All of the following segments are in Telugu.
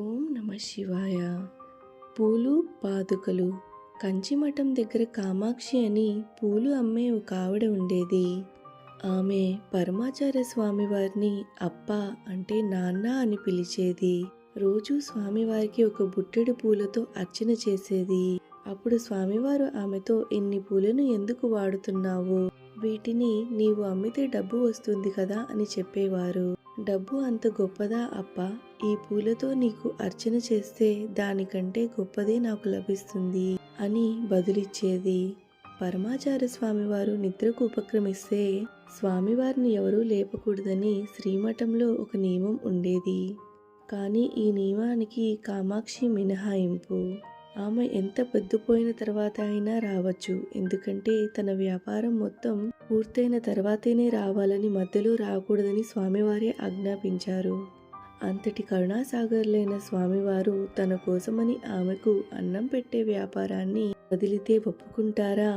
ఓం నమ శివాయ. పూలు పాదుకలు కంచిమఠం దగ్గర కామాక్షి అని పూలు అమ్మే ఒక ఆవిడ ఉండేది. ఆమె పరమాచార్య స్వామివారిని అప్ప అంటే నాన్న అని పిలిచేది. రోజు స్వామివారికి ఒక బుట్టెడు పూలతో అర్చన చేసేది. అప్పుడు స్వామివారు ఆమెతో ఇన్ని పూలను ఎందుకు వాడుతున్నావు? వీటిని నీవు అమ్మితే డబ్బు వస్తుంది కదా అని చెప్పేవారు. డబ్బు అంత గొప్పదా అప్ప? ఈ పూలతో నీకు అర్చన చేస్తే దానికంటే గొప్పదే నాకు లభిస్తుంది అని బదులిచ్చేది. పరమాచార్య స్వామివారు నిద్రకు ఉపక్రమిస్తే స్వామివారిని ఎవరూ లేపకూడదని శ్రీమఠంలో ఒక నియమం ఉండేది. కానీ ఈ నియమానికి కామాక్షి మినహాయింపు. ఆమె ఎంత పొద్దుపోయిన తర్వాత అయినా రావచ్చు. ఎందుకంటే తన వ్యాపారం మొత్తం పూర్తయిన తర్వాతనే రావాలని మధ్యలో రాకూడదని స్వామివారే ఆజ్ఞాపించారు. అంతటి కరుణాసాగర్లైన స్వామివారు తన కోసమని ఆమెకు అన్నం పెట్టే వ్యాపారాన్ని వదిలితే ఒప్పుకుంటారా?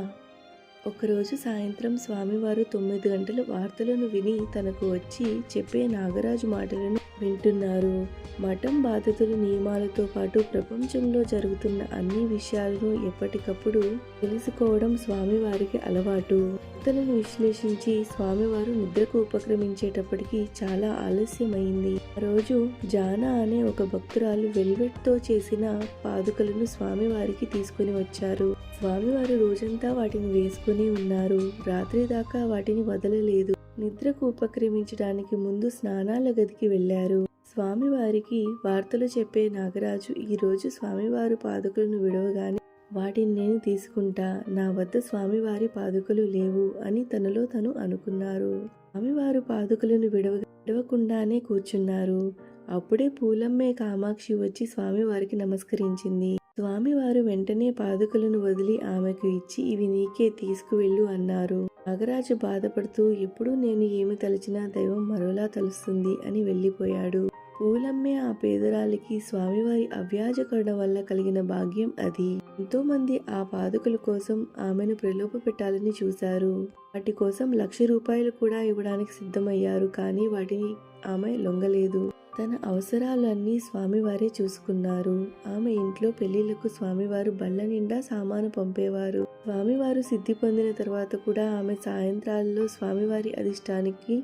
ఒకరోజు సాయంత్రం స్వామివారు తొమ్మిది గంటల వార్తలను విని తనకు వచ్చి చెప్పే నాగరాజు మాటలను వింటున్నారు. మఠం బాధితుల నియమాలతో పాటు ప్రపంచంలో జరుగుతున్న అన్ని విషయాలను ఎప్పటికప్పుడు తెలుసుకోవడం స్వామివారికి అలవాటు. వార్తలను విశ్లేషించి స్వామివారు నిద్రకు ఉపక్రమించేటప్పటికి చాలా ఆలస్యమైంది. ఆ రోజు జానా అనే ఒక భక్తురాలు వెల్వెట్తో చేసిన పాదుకలను స్వామివారికి తీసుకుని వచ్చారు. స్వామివారు రోజంతా వాటిని వేసుకుని ఉన్నారు. రాత్రి దాకా వాటిని వదలలేదు. నిద్రకు ఉపక్రమించడానికి ముందు స్నానాల గదికి వెళ్ళారు స్వామివారికి వార్తలు చెప్పే నాగరాజు ఈ రోజు స్వామివారు పాదుకలను విడవగానే వాటిని నేను తీసుకుంటా. నా వద్ద స్వామివారి పాదుకలు లేవు అని తనలో తను అనుకున్నారు. స్వామివారు పాదుకలను విడవ విడవకుండానే కూర్చున్నారు. అప్పుడే పూలమ్మే కామాక్షి వచ్చి స్వామివారికి నమస్కరించింది. స్వామివారు వెంటనే పాదుకలను వదిలి ఆమెకు ఇచ్చి ఇవి నీకే తీసుకువెళ్ళు అన్నారు. నాగరాజు బాధపడుతూ ఎప్పుడూ నేను ఏమి తలచినా దైవం మరోలా తలుస్తుంది అని వెళ్ళిపోయాడు. పూలమ్మే ఆ పేదరాలికి స్వామివారి అవ్యాజ కరుణ వల్ల కలిగిన భాగ్యం అది. ఎంతో మంది ఆ పాదుకల కోసం ఆమెను ప్రలోభ పెట్టాలని చూశారు. వాటి కోసం లక్ష రూపాయలు కూడా ఇవ్వడానికి సిద్ధమయ్యారు కానీ వాటిని ఆమె లొంగలేదు. తన అవసరాలన్నీ స్వామివారే చూసుకున్నారు. ఆమె ఇంట్లో పెళ్ళిళ్ళకు స్వామివారు బళ్ళ నిండా సామాను పంపేవారు. స్వామివారు సిద్ధి పొందిన తర్వాత కూడా ఆమె సాయంత్రాల్లో స్వామివారి అధిష్టానికి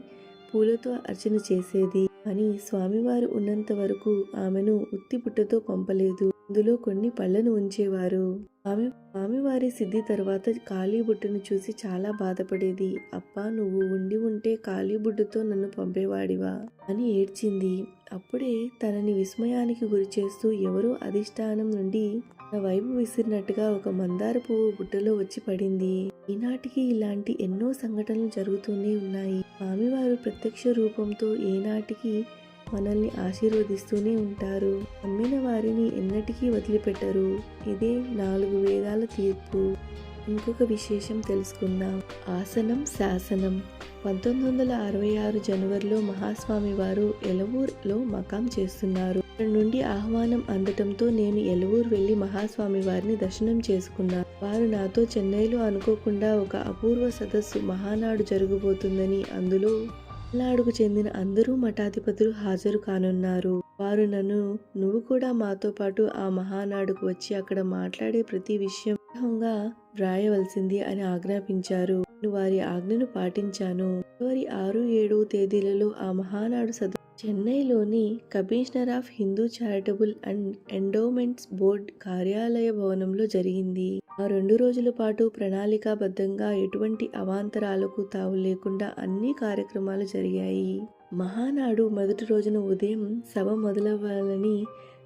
పూలతో అర్చన చేసేది. అని స్వామివారు ఉన్నంత వరకు ఆమెను ఉత్తి పుట్టతో పంపలేదు అందులో కొన్ని పళ్ళను ఉంచేవారు. ఆమె స్వామివారి సిద్ధి తర్వాత ఖాళీ బుట్టను చూసి చాలా బాధపడేది. అప్పా నువ్వు ఉండి ఉంటే ఖాళీ బుడ్డతో నన్ను పంపేవాడివా? అని ఏడ్చింది. అప్పుడే తనని విస్మయానికి గురి చేస్తూ ఎవరో అధిష్టానం నుండి వైపు విసిరినట్టుగా ఒక మందార పువ్వు బుట్టలో వచ్చి పడింది. ఈనాటికి ఇలాంటి ఎన్నో సంఘటనలు జరుగుతూనే ఉన్నాయి. స్వామివారు ప్రత్యక్ష రూపంతో ఏనాటికి మనల్ని ఆశీర్వదిస్తూనే ఉంటారు. నమ్మిన వారిని ఎన్నటికీ వదిలిపెట్టరు. ఇదే నాలుగు వేదాల తీర్పు. ఇంకొక విశేషం తెలుసుకుందాం. ఆసనం శాసనం. పంతొమ్మిది వందల అరవై ఆరు జనవరిలో మహాస్వామి వారు ఎలవూరులో మకాం చేస్తున్నారు. నుండి ఆహ్వానం అందటంతో నేను ఎలవూరు వెళ్ళి మహాస్వామి వారిని దర్శనం చేసుకున్నాను. వారు నాతో చెన్నైలో అనుకోకుండా ఒక అపూర్వ సదస్సు మహానాడు జరగబోతుందని అందులో తమిళనాడుకు చెందిన అందరూ మఠాధిపతులు హాజరు కానున్నారు. వారు నన్ను నువ్వు కూడా మాతో పాటు ఆ మహానాడుకు వచ్చి అక్కడ మాట్లాడే ప్రతి విషయం వ్రాయవలసింది అని ఆజ్ఞాపించారు. వారి ఆజ్ఞను పాటించాను. ఫిబ్రవరి ఆరు ఏడు తేదీలలో ఆ మహానాడు సద చెన్నైలోని commissioner of Hindu charitable and endowments board కార్యాలయ భవనంలో జరిగింది. ఆ రెండు రోజుల పాటు ప్రణాళికాబద్ధంగా ఎటువంటి అవాంతరాలకు తావు లేకుండా అన్ని కార్యక్రమాలు జరిగాయి. మహానాడు మొదటి రోజున ఉదయం సభ మొదలవ్వాలని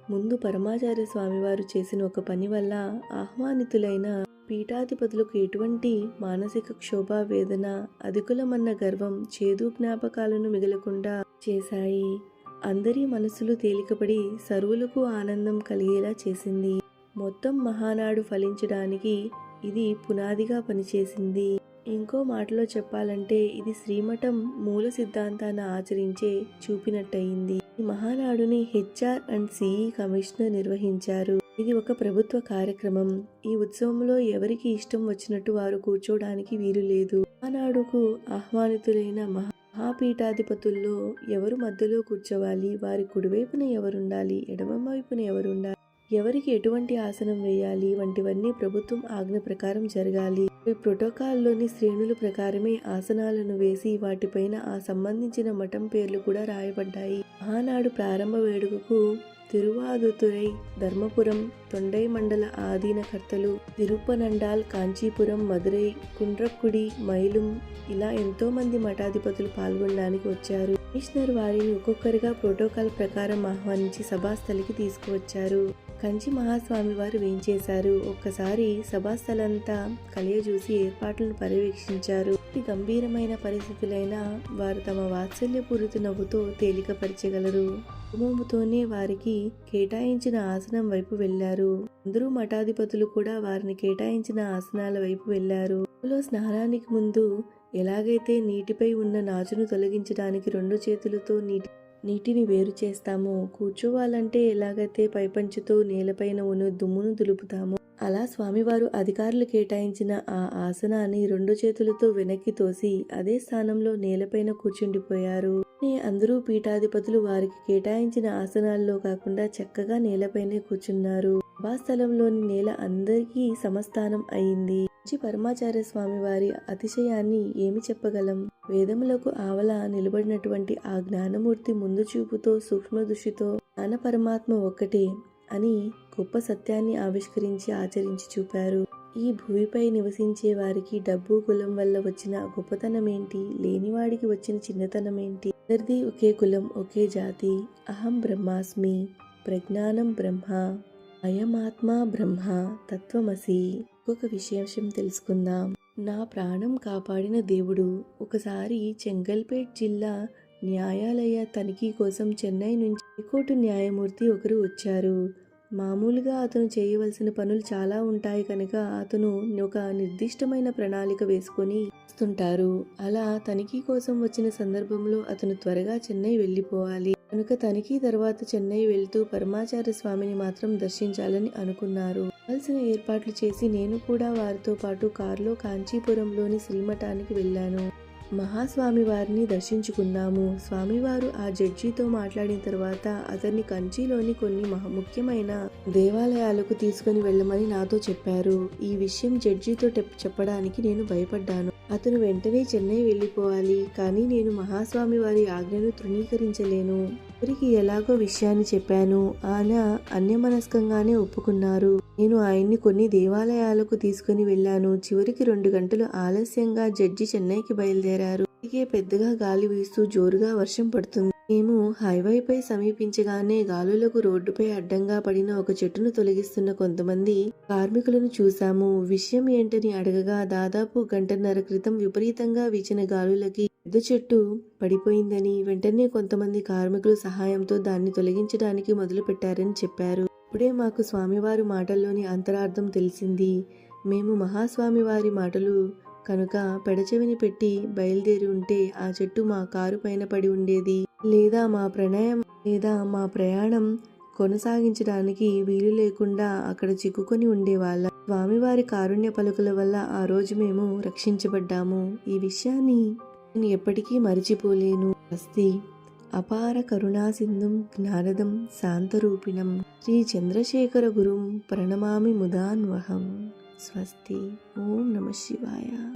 ముందు పరమాచార్య స్వామివారు చేసిన ఒక పని వల్ల ఆహ్వానితులైన పీఠాధిపతులకు ఎటువంటి మానసిక క్షోభ వేదన అధికులమన్న గర్వం చేదు జ్ఞాపకాలను మిగలకుండా చేశాయి. అందరి మనసులు తేలికపడి సర్వులకు ఆనందం కలిగేలా చేసింది. మొత్తం మహానాడు ఫలించడానికి ఇది పునాదిగా పనిచేసింది. ఇంకో మాటలో చెప్పాలంటే ఇది శ్రీమఠం మూల సిద్ధాంతాన్ని ఆచరించే చూపినట్టయింది. ఈ మహానాడుని హెచ్ఆర్ అండ్ సిఈ కమిషనర్ నిర్వహించారు. ఇది ఒక ప్రభుత్వ కార్యక్రమం. ఈ ఉత్సవంలో ఎవరికి ఇష్టం వచ్చినట్టు వారు కూర్చోడానికి వీలు లేదు. ఆనాడుకు ఆహ్వానితులైన మహా మహాపీఠాధిపతుల్లో ఎవరు మధ్యలో కూర్చోవాలి? వారి కుడివైపున ఎవరుండాలి? ఎడమ వైపున ఎవరుండాలి? ఎవరికి ఎటువంటి ఆసనం వేయాలి? వంటివన్నీ ప్రభుత్వం ఆజ్ఞ ప్రకారం జరగాలి. ఈ ప్రోటోకాల్లోని శ్రేణుల ప్రకారమే ఆసనాలను వేసి వాటిపైన ఆ సంబంధించిన మఠం పేర్లు కూడా రాయబడ్డాయి. మహానాడు ప్రారంభ వేడుకకు తిరువాదుతురై ధర్మపురం తొండై మండల ఆధీనకర్తలు తిరుపనండాల్ కాంచీపురం మదురై కుండ్రక్కుడి మైలుం ఇలా ఎంతో మంది మఠాధిపతులు పాల్గొనడానికి వచ్చారు. కమిషనర్ వారిని ఒక్కొక్కరిగా ప్రోటోకాల్ ప్రకారం ఆహ్వానించి సభాస్థలికి తీసుకువచ్చారు. కంచి మహాస్వామి వారు వేంచేశారు ఒక్కసారి సభాస్థలంతా కలియజూసి ఏర్పాట్లను పర్యవేక్షించారు. గంభీరమైన పరిస్థితులైనా వారు తమ వాత్సల్యపూరిత నవ్వుతో తేలికపరచగలరు. కుటుంబంతోనే వారికి కేటాయించిన ఆసనం వైపు వెళ్ళారు అందరూ మఠాధిపతులు కూడా వారిని కేటాయించిన ఆసనాల వైపు వెళ్ళారు స్నానానికి ముందు ఎలాగైతే నీటిపై ఉన్న నాచును తొలగించడానికి రెండు చేతులతో నీటి నీటిని వేరు చేస్తాము. కూర్చోవాలంటే ఎలాగైతే పైపంచుతో నేలపైన ఉన్న దుమ్మును దులుపుతామో అలా స్వామివారు అధికారులు కేటాయించిన ఆ ఆసనాన్ని రెండు చేతులతో వెనక్కి తోసి అదే స్థానంలో నేలపైన కూర్చుండిపోయారు. అందరూ పీఠాధిపతులు వారికి కేటాయించిన ఆసనాల్లో కాకుండా చక్కగా నేలపైనే కూర్చున్నారు. సభాస్థలంలోని నేల అందరికీ సమస్థానం అయింది. శ్రీ పరమాచార్య స్వామి వారి అతిశయాన్ని ఏమి చెప్పగలం? వేదములకు ఆవల నిలబడినటువంటి ఆ జ్ఞానమూర్తి ముందు చూపుతో సూక్ష్మ దృష్టితో జ్ఞాన పరమాత్మ ఒక్కటే అని గొప్ప సత్యాన్ని ఆవిష్కరించి ఆచరించి చూపారు. ఈ భూమిపై నివసించే వారికి డబ్బు కులం వల్ల వచ్చిన గొప్పతనం ఏంటి లేనివాడికి వచ్చిన చిన్నతనం ఏంటి అందరిది ఒకే కులం ఒకే జాతి. అహం బ్రహ్మాస్మి. ప్రజ్ఞానం బ్రహ్మ. అయమాత్మ బ్రహ్మ. తత్వమసి. ఇంకొక విశేషం తెలుసుకుందాం. నా ప్రాణం కాపాడిన దేవుడు ఒకసారి చెంగల్పేట్ జిల్లా న్యాయాలయ తనిఖీ కోసం చెన్నై నుంచి హైకోర్టు న్యాయమూర్తి ఒకరు వచ్చారు. మామూలుగా అతను చేయవలసిన పనులు చాలా ఉంటాయి కనుక అతను ఒక నిర్దిష్టమైన ప్రణాళిక వేసుకొని వస్తుంటారు. అలా తనిఖీ కోసం వచ్చిన సందర్భంలో అతను త్వరగా చెన్నై వెళ్ళిపోవాలి. కనుక తనిఖీ తర్వాత చెన్నై వెళ్తూ పరమాచార్య స్వామిని మాత్రం దర్శించాలని అనుకున్నారు. కావాల్సిన ఏర్పాట్లు చేసి నేను కూడా వారితో పాటు కారులో కాంచీపురంలోని శ్రీమఠానికి వెళ్ళాను. మహాస్వామి వారిని దర్శించుకున్నాము. స్వామివారు ఆ జడ్జితో మాట్లాడిన తర్వాత అతన్ని కంచిలోని కొన్ని మహా ముఖ్యమైన దేవాలయాలకు తీసుకుని వెళ్ళమని నాతో చెప్పారు. ఈ విషయం జడ్జితో చెప్పడానికి నేను భయపడ్డాను. అతను వెంటనే చెన్నై వెళ్ళిపోవాలి కానీ నేను మహాస్వామి వారి ఆజ్ఞను తృణీకరించలేను. ఎవరికి ఎలాగో విషయాన్ని చెప్పాను ఆయన అన్యమనస్కంగానే ఒప్పుకున్నారు. నేను ఆయన్ని కొన్ని దేవాలయాలకు తీసుకుని వెళ్ళాను. చివరికి రెండు గంటలు ఆలస్యంగా జడ్జి చెన్నైకి బయలుదేరారు. పెద్దగా గాలి వీస్తూ జోరుగా వర్షం పడుతుంది. మేము హైవేపై సమీపించగానే గాలులకు రోడ్డుపై అడ్డంగా పడిన ఒక చెట్టును తొలగిస్తున్న కొంతమంది కార్మికులను చూశాము. విషయం ఏంటని అడగగా దాదాపు గంటన్నర క్రితం విపరీతంగా వీచిన గాలులకి పెద్ద చెట్టు పడిపోయిందని వెంటనే కొంతమంది కార్మికుల సహాయంతో దాన్ని తొలగించడానికి మొదలుపెట్టారని చెప్పారు. ఇప్పుడే మాకు స్వామివారి మాటల్లోని అంతరార్థం తెలిసింది. మేము మహాస్వామి వారి మాటలు కనుక పెడచెవిని పెట్టి బయలుదేరి ఉంటే ఆ చెట్టు మా కారు పైన పడి ఉండేది. లేదా మా ప్రణయం లేదా మా ప్రయాణం కొనసాగించడానికి వీలు లేకుండా అక్కడ చిక్కుకొని ఉండేవాళ్ళ. స్వామివారి కారుణ్య పలుకుల వల్ల ఆ రోజు మేము రక్షించబడ్డాము. ఈ విషయాన్ని నేను ఎప్పటికీ మరిచిపోలేను. అస్తి అపార కరుణాసింధుం జ్ఞానదం శాంతరూపిణం. శ్రీ చంద్రశేఖర గురుం ప్రణమామి ముదాన్వహం. స్వస్తి. ఓం నమ శివాయ.